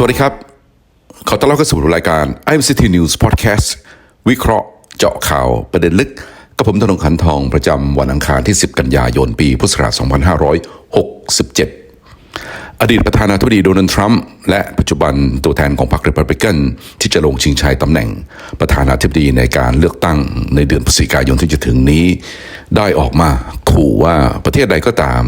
สวัสดีครับ ขอต้อนรับเข้าสู่รายการ IMCT News Podcast วิเคราะห์เจาะข่าวประเด็นลึก กับผมธนงคันทองประจำวันอังคารที่ 10 กันยายน ปีพุทธศักราช2567 อดีตประธานาธิบดีโดนัลด์ทรัมป์และปัจจุบันตัวแทนของพรรครีพับลิกันที่จะลงชิงชัยตำแหน่งประธานาธิบดีในการเลือกตั้งในเดือนพฤศจิกายนที่จะถึงนี้ ได้ออกมาขู่ว่าประเทศใดก็ตาม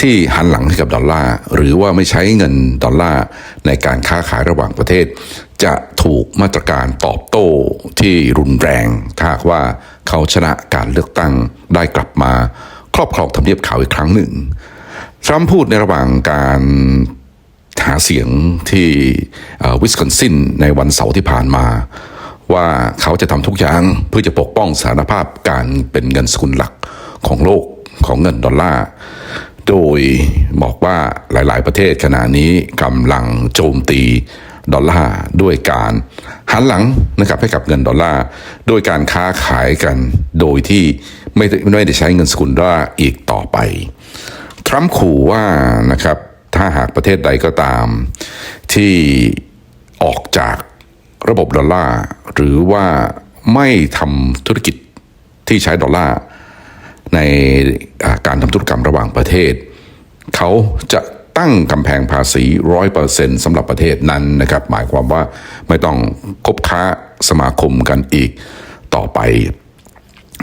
ที่หันหลังให้กับดอลลาร์หรือว่าไม่ใช้เงินดอลลาร์ในการค้าขายระหว่างประเทศ จะถูกมาตรการตอบโต้ที่รุนแรงถ้าหากว่าเขาชนะการเลือกตั้งได้กลับมาครอบครองทำเนียบขาวอีกครั้งหนึ่ง ทรัมป์พูดในระหว่างการหาเสียงที่วิสคอนซินในวันเสาร์ที่ผ่านมา ว่าเขาจะทำทุกอย่างเพื่อจะปกป้องสถานภาพการเป็นเงินสกุลหลักของโลกของเงินดอลลาร์โดยบอกว่าหลาย ๆ ประเทศขณะนี้กำลังโจมตีดอลลาร์ด้วยการหันหลังนะครับให้กับเงินดอลลาร์โดยการค้าขายกันโดยที่ไม่ได้ไม่ได้ใช้เงินสกุลดอลลาร์อีกต่อไป ทรัมป์ขู่ว่านะครับถ้าหากประเทศใดก็ตาม ที่ออกจากระบบดอลลาร์หรือว่าไม่ทำธุรกิจที่ใช้ดอลลาร์ในการทำธุรกรรมระหว่างประเทศ เขาจะตั้งกำแพงภาษีร้อยเปอร์เซ็นต์สำหรับประเทศนั้นนะครับ หมายความว่าไม่ต้องคบค้าสมาคมกันอีกต่อไป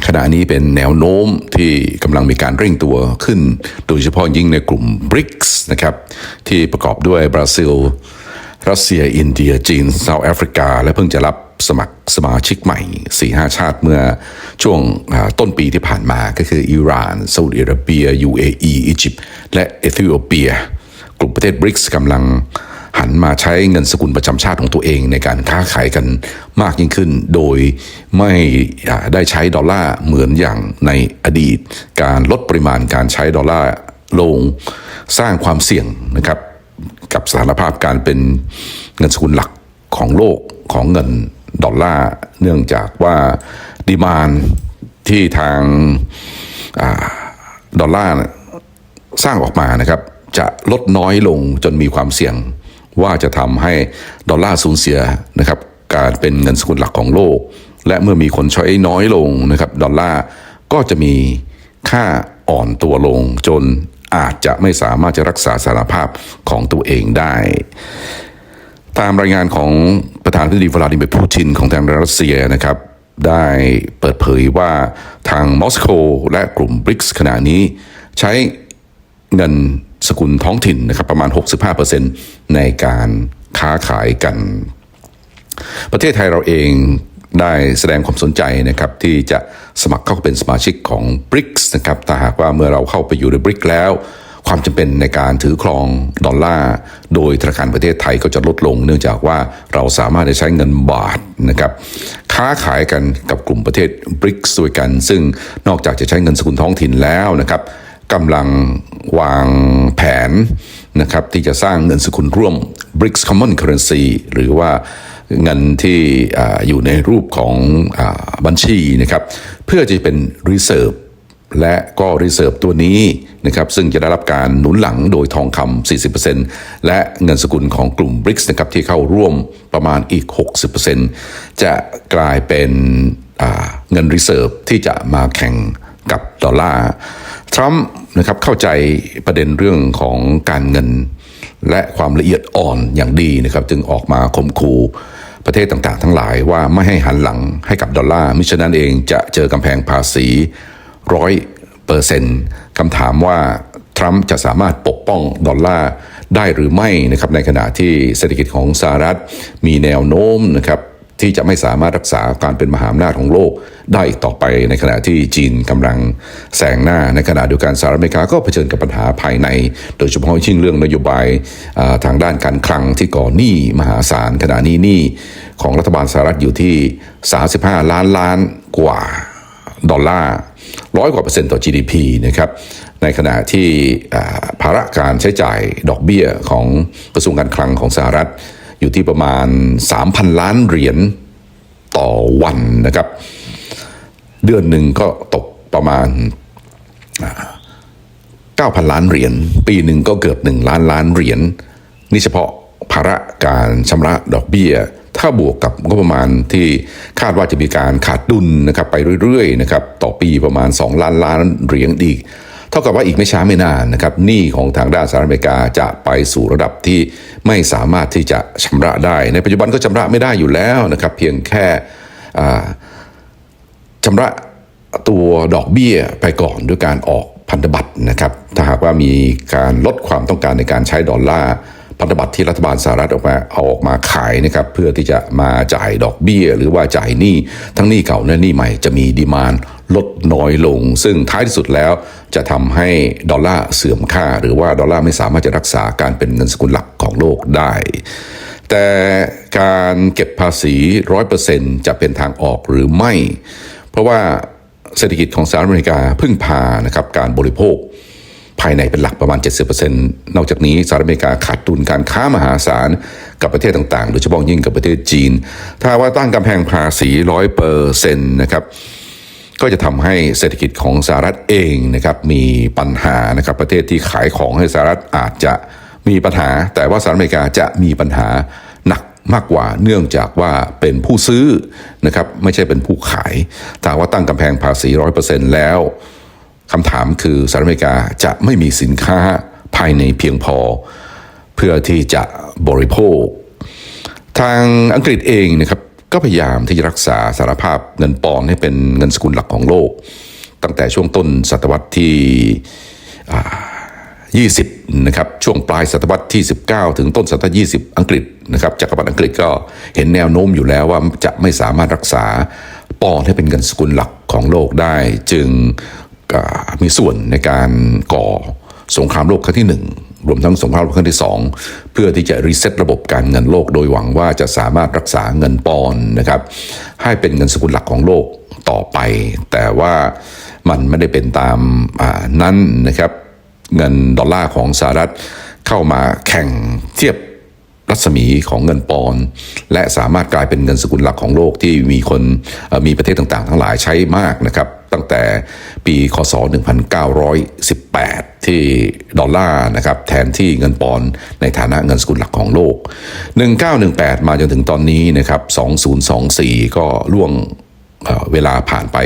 ขณะนี้เป็นแนวโน้มที่กำลังมีการเร่งตัวขึ้น โดยเฉพาะยิ่งในกลุ่ม BRICS นะครับที่ประกอบด้วยบราซิล รัสเซีย อินเดีย จีนเซาท์แอฟริกา และเพิ่งจะรับสมัครสมาชิกใหม่ 4-5 ชาติเมื่อช่วงต้นปีที่ผ่านมาก็คืออิหร่านซาอุดิอาระเบีย UAE อียิปต์และเอธิโอเปีย กลุ่มประเทศ BRICS กำลัง หันมาใช้เงินสกุลประจำชาติของตัวเองในการค้าขายกันมากยิ่งขึ้น โดยไม่ได้ใช้ดอลลาร์เหมือนอย่างในอดีต การลดปริมาณการใช้ดอลลาร์ลงสร้างความเสี่ยงนะครับกับสถานภาพการเป็นเงินสกุลหลักของโลกของเงินดอลลาร์เนื่องจากว่าดีมานที่ทางอาดอลลาร์สร้างออกมานะครับ จะลดน้อยลงจนมีความเสี่ยง ว่าจะทำให้ดอลลาร์สูญเสียนะครับการเป็นเงินสกุลหลักของโลก และเมื่อมีคนใช้น้อยลงนะครับดอลลาร์ก็จะมีค่าอ่อนตัวลงจนอาจจะไม่สามารถจะรักษาสารภาพของตัวเองได้ ตามรายงานของประธานาธิบดีวลาดิเมียร์ปูตินของทางรัสเซียนะครับ ได้เปิดเผยว่าทางมอสโกและกลุ่มบริกส์ขณะนี้ใช้เงิน สกุลท้องถิ่นนะครับประมาณ 65%ในการค้าขายกัน ประเทศไทยเราเองได้แสดงความสนใจนะครับที่จะสมัครเข้าเป็นสมาชิกของ BRICS นะครับถ้าหากว่าเมื่อเราเข้าไปอยู่ใน b r i c แล้ว ความจำเป็นในการถือครองดอลลาร์ โดยธนาคารประเทศไทยก็จะลดลง เนื่องจากว่าเราสามารถจะใช้เงินบาทนะครับค้าขายกันกับกลุ่มประเทศ BRICS ด้วยกัน ซึ่งนอกจากจะใช้เงินสกุลท้องถิ่นแล้วนะครับ กำลังวางแผนนะครับที่จะสร้างเงินสกุลร่วม BRICS Common Currency หรือว่าเงินที่ออยู่ในรูปของอบัญชีนะครับเพื่อจะเป็น reserve และก็ reserve ตัวนี้นะครับซึ่งจะได้รับการหนุนหลังโดยทองคำ 40%และเงินสกุลของกลุ่ม BRICS นะครับที่เข้าร่วมประมาณอีก 60%จะกลายเป็นเงิน reserve ที่จะมาแข่ง กับดอลลาร์ทรัมป์นะครับเข้าใจประเด็นเรื่องของการเงิน และความละเอียดอ่อนอย่างดีนะครับจึงออกมาข่มขู่ประเทศต่างๆ ทั้งหลายว่าไม่ให้หันหลังให้กับดอลลาร์มิฉะนั้นเองจะเจอกำแพงภาษีร้อยเปอร์เซ็นต์คำถามว่าทรัมป์จะสามารถปกป้องดอลลาร์ได้หรือไม่นะครับในขณะที่เศรษฐกิจของสหรัฐมีแนวโน้มนะครับ ที่จะไม่สามารถรักษาการเป็นมหาอำนาจของโลกได้อีกต่อไปในขณะที่จีนกำลังแซงหน้าในขณะเดียวกันสหรัฐอเมริกาก็เผชิญกับปัญหาภายใน โดยเฉพาะยิ่งเรื่องนโยบายทางด้านการคลังที่ก่อหนี้มหาศาลขณะนี้หนี้ของรัฐบาลสหรัฐอยู่ที่ 35 ล้านล้านกว่าดอลลาร์ร้อยกว่าเปอร์เซ็นต์ต่อ GDP นะครับในขณะที่ภาระการใช้จ่ายดอกเบี้ยของกระทรวงการคลังของสหรัฐ อยู่ที่ประมาณ 3,000 ล้านเหรียญต่อวันนะครับ เดือนหนึ่งก็ตกประมาณ 9,000 ล้านเหรียญ ปีหนึ่งก็เกือบ 1 ล้านล้านเหรียญนี่เฉพาะภาระการชำระดอกเบี้ย ถ้าบวกกับงบประมาณที่คาดว่าจะมีการขาดดุลนะครับไปเรื่อยๆนะครับต่อปีประมาณ 2 ล้านล้านเหรียญอีก เท่ากับว่าอีกไม่ช้าไม่นานนะครับหนี้ของทางด้านสหรัฐอเมริกาจะไปสู่ระดับที่ไม่สามารถที่จะชำระได้ ในปัจจุบันก็ชำระไม่ได้อยู่แล้วนะครับเพียงแค่ชำชำระตัวดอกเบี้ยไปก่อนด้วยการออกพันธบัตรนะครับถ้าหากว่ามีการลดความต้องการในการใช้ดอลลาร์ พันธบัตรที่รัฐบาลสหรัฐออกมาเอาออกมาขายนะครับเพื่อที่จะมาจ่ายดอกเบี้ย หรือว่าจ่ายหนี้ทั้งหนี้เก่าและหนี้ใหม่จะมีดีมานลดน้อยลง ซึ่งท้ายที่สุดแล้วจะทำให้ดอลลาร์เสื่อมค่า หรือว่าดอลลาร์ไม่สามารถจะรักษาการเป็นเงินสกุลหลักของโลกได้ แต่การเก็บภาษีร้อยเปอร์เซ็นจะเป็นทางออกหรือไม่ เพราะว่าเศรษฐกิจของสหรัฐอเมริกาพึ่งพานะครับการบริโภค ภายในเป็นหลักประมาณ 70%นอกจากนี้สหรัฐอเมริกาขาดดุลการค้ามหาศาลกับประเทศต่างๆ โดยเฉพาะยิ่งกับประเทศจีน ถ้าว่าตั้งกำแพงภาษีร้อยเปอร์เซ็นต์นะครับก็จะทำให้เศรษฐกิจของสหรัฐเองนะครับมีปัญหานะครับประเทศที่ขายของให้สหรัฐอาจจะมีปัญหา แต่ว่าสหรัฐอเมริกาจะมีปัญหาหนักมากกว่าเนื่องจากว่าเป็นผู้ซื้อนะครับไม่ใช่เป็นผู้ขายถ้าว่าตั้งกำแพงภาษีร้อยเปอร์เซ็นต์แล้ว คำถามคือสหรัฐอเมริกาจะไม่มีสินค้าภายในเพียงพอ เพื่อที่จะบริโภค ทางอังกฤษเองนะครับก็พยายามที่จะรักษาสารภาพเงินปอนให้เป็นเงินสกุลหลักของโลก ตั้งแต่ช่วงต้นศตวรรษที่อ่า20 นะครับ ช่วงปลายศตวรรษที่ 19 ถึงต้นศตวรรษที่20 อังกฤษนะครับจักรวรรดิอังกฤษก็เห็นแนวโน้มอยู่แล้วว่าจะไม่สามารถรักษาปอนให้เป็นเงินสกุลหลักของโลกได้ จึง มีส่วนในการก่อสงครามโลกครั้งที่หนึ่งรวมทั้งสงครามโลกครั้งที่ 2 เพื่อที่จะรีเซ็ตระบบการเงินโลกโดยหวังว่าจะสามารถรักษาเงินปอนด์นะครับ ให้เป็นเงินสกุลหลักของโลกต่อไป แต่ว่ามันไม่ได้เป็นตามนั้นนะครับ เงินดอลลาร์ของสหรัฐเข้ามาแข่งเทียบ รัศมีของเงินปอนด์และสามารถกลายเป็นเงินสกุลหลักของโลกที่มีคนมีประเทศต่างๆ ทั้งหลายใช้มากนะครับตั้งแต่ปีคศ 1918 ที่ดอลลาร์นะครับแทนที่เงินปอนด์ในฐานะเงินสกุลหลักของโลก 1918 มาจนถึงตอนนี้นะครับ 2024 ก็ล่วงเวลาผ่านไป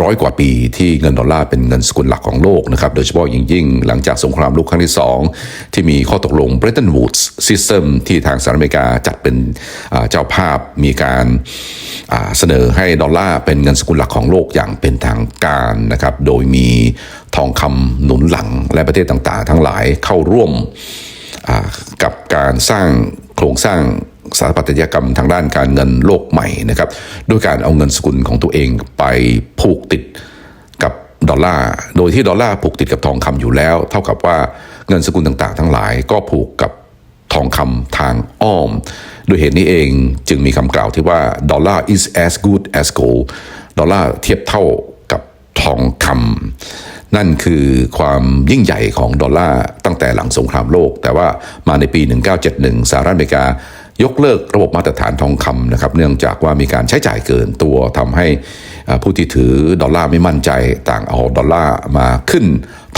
ร้อยกว่าปีที่เงินดอลลาร์เป็นเงินสกุลหลักของโลกนะครับโดยเฉพาะยิ่งยิ่งหลังจากสงครามโลกครั้งที่ 2 ที่มีข้อตกลง Bretton Woods System ที่ทางสหรัฐอเมริกาจัดเป็นเจ้าภาพมีการเสนอให้ดอลลาร์เป็นเงินสกุลหลักของโลกอย่างเป็นทางการนะครับโดยมีทองคำหนุนหลังและประเทศต่างๆ ทั้งหลายเข้าร่วมกับการสร้างโครงสร้าง สถาปัตยกรรมทางด้านการเงินโลกใหม่นะครับด้วยการเอาเงินสกุลของตัวเองไปผูกติดกับดอลลาร์โดยที่ดอลลาร์ผูกติดกับทองคำอยู่แล้ว เท่ากับว่าเงินสกุลต่างๆ ทั้งหลายก็ผูกกับทองคำทางอ้อมโดยเหตุนี้เองจึงมีคำกล่าวที่ว่าดอลลาร์ is as good as gold ดอลลาร์เทียบเท่ากับทองคำนั่นคือความยิ่งใหญ่ของดอลลาร์ตั้งแต่หลังสงครามโลก แต่ว่ามาในปี 1971สหรัฐอเมริกา ยกเลิกระบบมาตรฐานทองคำนะครับ เนื่องจากว่ามีการใช้จ่ายเกินตัวทำให้ผู้ที่ถือดอลลาร์ไม่มั่นใจ ต่างเอาดอลลาร์มาขึ้น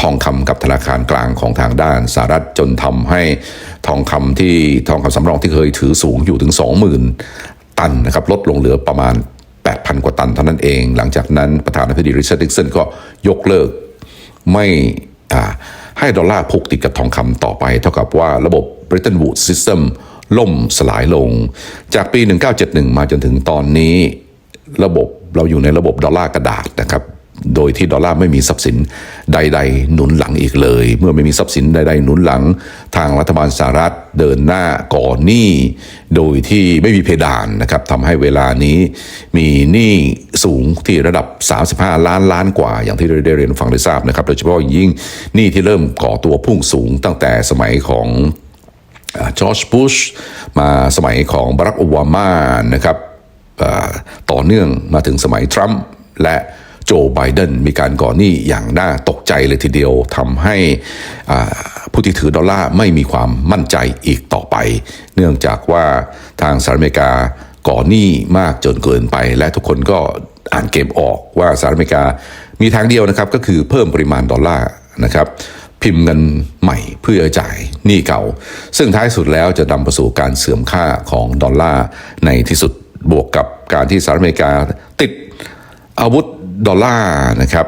ทองคำกับธนาคารกลางของทางด้านสหรัฐจนทำให้ทองคำที่ทองคำสำรองที่เคยถือสูงอยู่ถึง 20,000 ตันนะครับลดลงเหลือประมาณ 8,000 กว่าตันเท่านั้นเอง หลังจากนั้นประธานาธิบดีริชาร์ดดิกสันก็ยกเลิกไม่ให้ดอลลาร์ผูกติดกับทองคำต่อไป เท่ากับว่าระบบ Bretton Woods System ล่มสลายลง จากปี 1971 มาจนถึงตอนนี้ ระบบเราอยู่ในระบบดอลลาร์กระดาษนะครับโดยที่ดอลลาร์ไม่มีทรัพย์สินใด ๆ หนุนหลังอีกเลย เมื่อไม่มีทรัพย์สินใด ๆ หนุนหลัง ทางรัฐบาลสหรัฐเดินหน้าก่อหนี้ โดยที่ไม่มีเพดานนะครับทำให้เวลานี้มีหนี้สูงที่ระดับ 35 ล้านล้านกว่า อย่างที่ได้เรียนฟังได้ทราบนะครับ โดยเฉพาะยิ่งหนี้ที่เริ่มก่อตัวพุ่งสูงตั้งแต่สมัยของ จอร์จบุชมาสมัยของบารักโอบามานะครับต่อเนื่องมาถึงสมัยทรัมป์และโจไบเดนมีการก่อหนี้อย่างน่าตกใจเลยทีเดียวทำให้ผู้ที่ถือดอลลาร์ไม่มีความมั่นใจอีกต่อไป เนื่องจากว่าทางสหรัฐอเมริกาก่อหนี้มากจนเกินไป และทุกคนก็อ่านเกมออกว่าสหรัฐอเมริกามีทางเดียวนะครับก็คือเพิ่มปริมาณดอลลาร์นะครับ พิมพ์เงินใหม่เพื่อจ่ายหนี้เก่า ซึ่งท้ายสุดแล้วจะนำไปสู่การเสื่อมค่าของดอลลาร์ในที่สุดบวกกับการที่สหรัฐอเมริกาติดอาวุธดอลลาร์นะครับ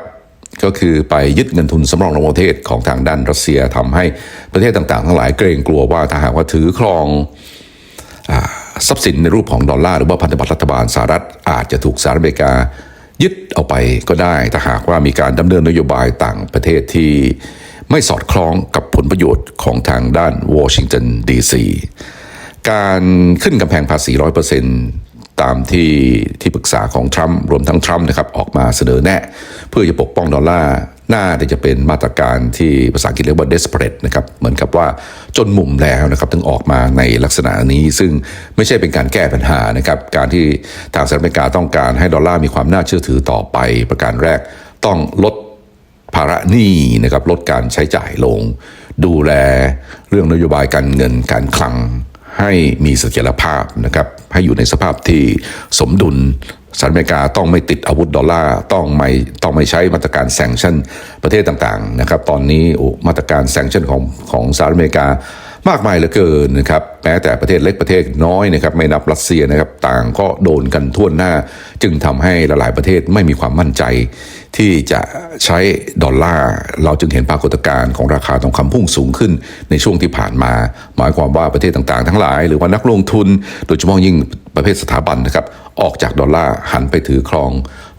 ก็คือไปยึดเงินทุนสำรองระหว่างประเทศของทางด้านรัสเซียทำให้ประเทศต่างๆ ทั้งหลายเกรงกลัวว่าถ้าหากว่าถือครองอทรัพย์สินในรูปของดอลลาร์หรือว่าพันธบัตรรัฐบาลสหรัฐอาจจะถูกสหรัฐอเมริกายึดเอาไปก็ได้ถ้าหากว่ามีการดำเนินนโยบายต่างประเทศที่ ไม่สอดคล้องกับผลประโยชน์ของทางด้านวอชิงตันดีซีการขึ้นกำแพงภาษีร้อยเปอร์เซ็นต์ตามที่ที่ปรึกษาของทรัมป์รวมทั้งทรัมป์นะครับออกมาเสนอแนะเพื่อจะปกป้องดอลลาร์น่าจะเป็นมาตรการที่ภาษาอังกฤษเรียกว่า desperate นะครับเหมือนกับว่าจนมุมแล้วนะครับถึงออกมาในลักษณะนี้ ซึ่งไม่ใช่เป็นการแก้ปัญหานะครับการที่ทางสหรัฐอเมริกาต้องการให้ดอลลาร์มีความน่าเชื่อถือต่อไปประการแรกต้องลด ภาระหนี้นะครับลดการใช้จ่ายลง ดูแลเรื่องนโยบายการเงินการคลังให้มีเสถียรภาพนะครับให้อยู่ในสภาพที่สมดุลสหรัฐอเมริกาต้องไม่ติดอาวุธดอลลาร์ต้องไม่ต้องไม่ใช้มาตรการแซงชั่นประเทศต่างๆนะครับตอนนี้มาตรการแซงชั่นของของสหรัฐอเมริกา มากมายเหลือเกินนะครับแม้แต่ประเทศเล็กประเทศน้อยนะครับไม่นับรัสเซียนะครับต่างก็โดนกันทั่วหน้า จึงทำให้หลาย ๆ ประเทศไม่มีความมั่นใจ ที่จะใช้ดอลลาร์เราจึงเห็นปรากฏการณ์ของราคาทองคำพุ่งสูงขึ้นในช่วงที่ผ่านมา หมายความว่าประเทศต่าง ๆ ทั้งหลาย หรือว่านักลงทุน โดยเฉพาะยิ่งประเภทสถาบันนะครับออกจากดอลลาร์หันไปถือครอง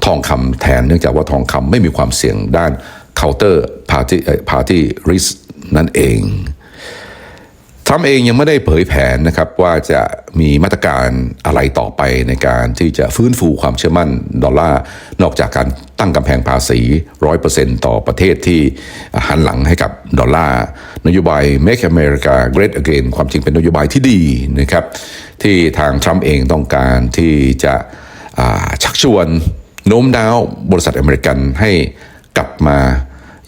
ทองคำแทน เนื่องจากว่าทองคำไม่มีความเสี่ยงด้าน counter party party risk นั่นเอง ทรัมป์เองยังไม่ได้เผยแผนนะครับว่าจะมีมาตรการอะไรต่อไปในการที่จะฟื้นฟูความเชื่อมั่นดอลลาร์นอกจากการตั้งกำแพงภาษี 100%ต่อประเทศที่หันหลังให้กับดอลลาร์นโยบาย Make America Great Again ความจริงเป็นนโยบายที่ดีนะครับที่ทางทรัมป์เองต้องการที่จะชักชวนโน้มน้าวบริษัทอเมริกันให้กลับมา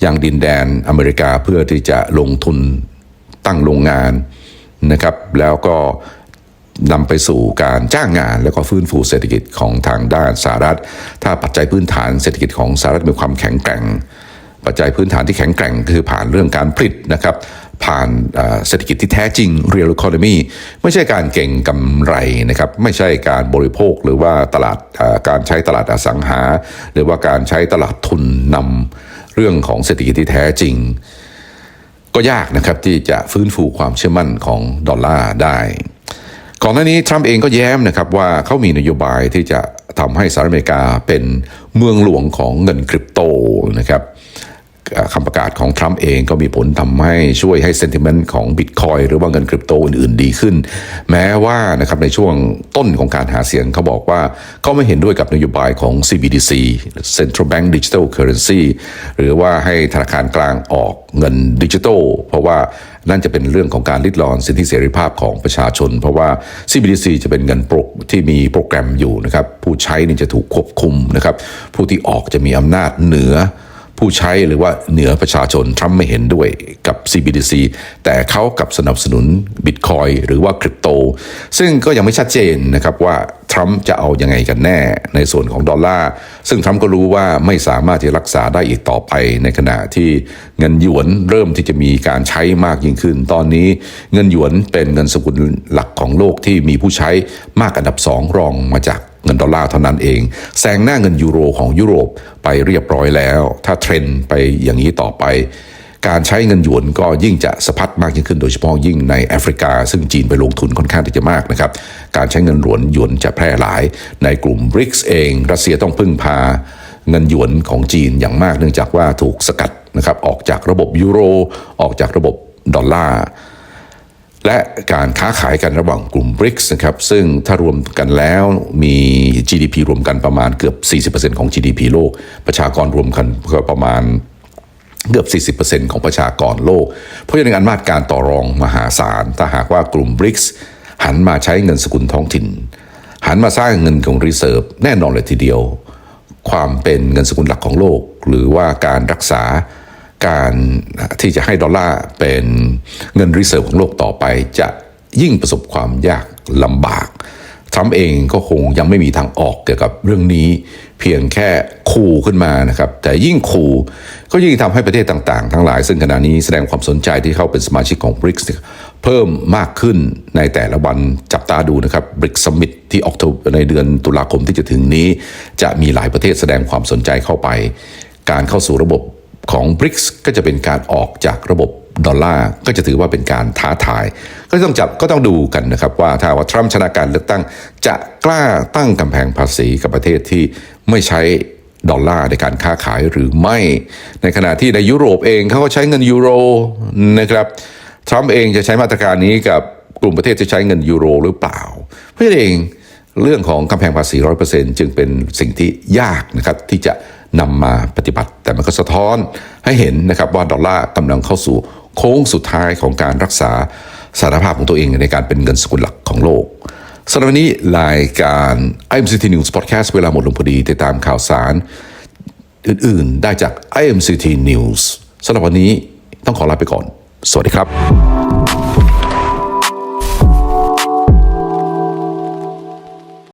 ยังดินแดนอเมริกาเพื่อที่จะลงทุน ตั้งโรงงานนะครับ แล้วก็นำไปสู่การจ้างงาน แล้วก็ฟื้นฟูเศรษฐกิจของทางด้านสหรัฐ ถ้าปัจจัยพื้นฐานเศรษฐกิจของสหรัฐมีความแข็งแกร่ง ปัจจัยพื้นฐานที่แข็งแกร่งคือผ่านเรื่องการผลิตนะครับ ผ่านเศรษฐกิจที่แท้จริง real economy ไม่ใช่การเก่งกำไรนะครับ ไม่ใช่การบริโภคหรือว่าตลาดการใช้ตลาดอสังหา หรือว่าการใช้ตลาดทุนนำเรื่องของเศรษฐกิจที่แท้จริง ก็ยากนะครับที่จะฟื้นฟูความเชื่อมั่นของดอลลาร์ได้ ก่อนหน้านี้ทรัมป์เองก็แย้มนะครับว่าเขามีนโยบายที่จะทำให้สหรัฐอเมริกาเป็นเมืองหลวงของเงินคริปโตนะครับ คำประกาศของทรัมป์เองก็มีผลทำให้ช่วยให้เซนติเมนต์ของบิตคอยหรือว่าเงินคริปโตอื่นๆดีขึ้น แม้ว่านะครับในช่วงต้นของการหาเสียงเขาบอกว่าเขาไม่เห็นด้วยกับนโยบายของ CBDC Central Bank Digital Currency หรือว่าให้ธนาคารกลางออกเงินดิจิทัลเพราะว่านั่นจะเป็นเรื่องของการลิดรอนสิทธิเสรีภาพของประชาชน เพราะว่า CBDC จะเป็นเงินปรที่มีโปรแกรมอยู่นะครับผู้ใช้นี่จะถูกควบคุมนะครับผู้ที่ออกจะมีอำนาจเหนือ ผู้ใช้หรือว่าเหนือประชาชนทรัมป์ไม่เห็นด้วยกับ CBDC แต่เขากลับสนับสนุนบิตคอยหรือว่าคริปโต ซึ่งก็ยังไม่ชัดเจนนะครับว่าทรัมป์จะเอายังไงกันแน่ในส่วนของดอลลาร์ ซึ่งทรัมป์ก็รู้ว่าไม่สามารถจะรักษาได้อีกต่อไป ในขณะที่เงินหยวนเริ่มที่จะมีการใช้มากยิ่งขึ้น ตอนนี้เงินหยวนเป็นเงินสกุลหลักของโลกที่มีผู้ใช้มากอันดับสองรองมาจาก เงินดอลลาร์เท่านั้นเอง แซงหน้าเงินยูโรของยุโรปไปเรียบร้อยแล้ว ถ้าเทรนไปอย่างนี้ต่อไป การใช้เงินหยวนก็ยิ่งจะสะพัดมากยิ่งขึ้นโดยเฉพาะยิ่งในแอฟริกา ซึ่งจีนไปลงทุนค่อนข้างที่จะมากนะครับการใช้เงินหยวนหยวนจะแพร่หลาย ในกลุ่มบริกส์เอง รัสเซียต้องพึ่งพาเงินหยวนของจีนอย่างมากเนื่องจากว่าถูกสกัดนะครับออกจากระบบยูโรออกจากระบบดอลลาร์ และการค้าขายกันระหว่างกลุ่ม BRICS นะครับซึ่งถ้ารวมกันแล้วมี GDP รวมกันประมาณเกือบ 40%ของ GDP โลก ประชากรรวมกันก็ประมาณเกือบ 40%ของประชากรโลก เพราะฉะนั้นอำนาจการต่อรองมหาศาล ถ้าหากว่ากลุ่ม BRICS หันมาใช้เงินสกุลท้องถิ่น หันมาสร้างเงินของรีเซิร์ฟแน่นอนเลยทีเดียว ความเป็นเงินสกุลหลักของโลก หรือว่าการรักษา การที่จะให้ดอลลาร์เป็นเงินรีเซิร์ฟของโลกต่อไป จะยิ่งประสบความยากลำบากทรัมป์เองก็คงยังไม่มีทางออกเกี่ยวกับเรื่องนี้ เพียงแค่ขู่ขึ้นมานะครับ แต่ยิ่งขู่ก็ยิ่งทำให้ประเทศต่างๆ ทั้งหลาย ซึ่งขณะนี้แสดงความสนใจที่เข้าเป็นสมาชิกของ b r i c เนี่ยเพิ่มมากขึ้นในแต่ละวันจับตาดูนะครับ BRICS Summit ที่ออกในเดือนตุลาคมที่จะถึงนี้ จะมีหลายประเทศแสดงความสนใจเข้าไป การเข้าสู่ระบบ ของ BRICS ก็จะเป็นการออกจากระบบดอลลาร์ก็จะถือว่าเป็นการท้าทาย ก็ต้องจับก็ต้องดูกันนะครับว่าถ้าว่าทรัมป์ชนะการเลือกตั้ง จะกล้าตั้งกำแพงภาษีกับประเทศที่ไม่ใช้ดอลลาร์ในการค้าขายหรือไม่ ในขณะที่ในยุโรปเองเขาก็ใช้เงินยูโรนะครับทรัมป์เองจะใช้มาตรการนี้กับกลุ่มประเทศที่ใช้เงินยูโรหรือเปล่า เพราะฉะนั้นเองเรื่องของกำแพงภาษีร้อยเปอร์เซ็นจึงเป็นสิ่งที่ยากนะครับที่จะ นำมาปฏิบัติ แต่มันก็สะท้อนให้เห็นนะครับว่าดอลลาร์กำลังเข้าสู่โค้งสุดท้ายของการรักษาสารภาพของตัวเองในการเป็นเงินสกุลหลักของโลกสำหรับวันนี้รายการ IMCT News Podcast เวลาหมดลงพอดีติดตามข่าวสาร อื่นๆ ได้จาก IMCT News สำหรับวันนี้ต้องขอลาไปก่อน สวัสดีครับ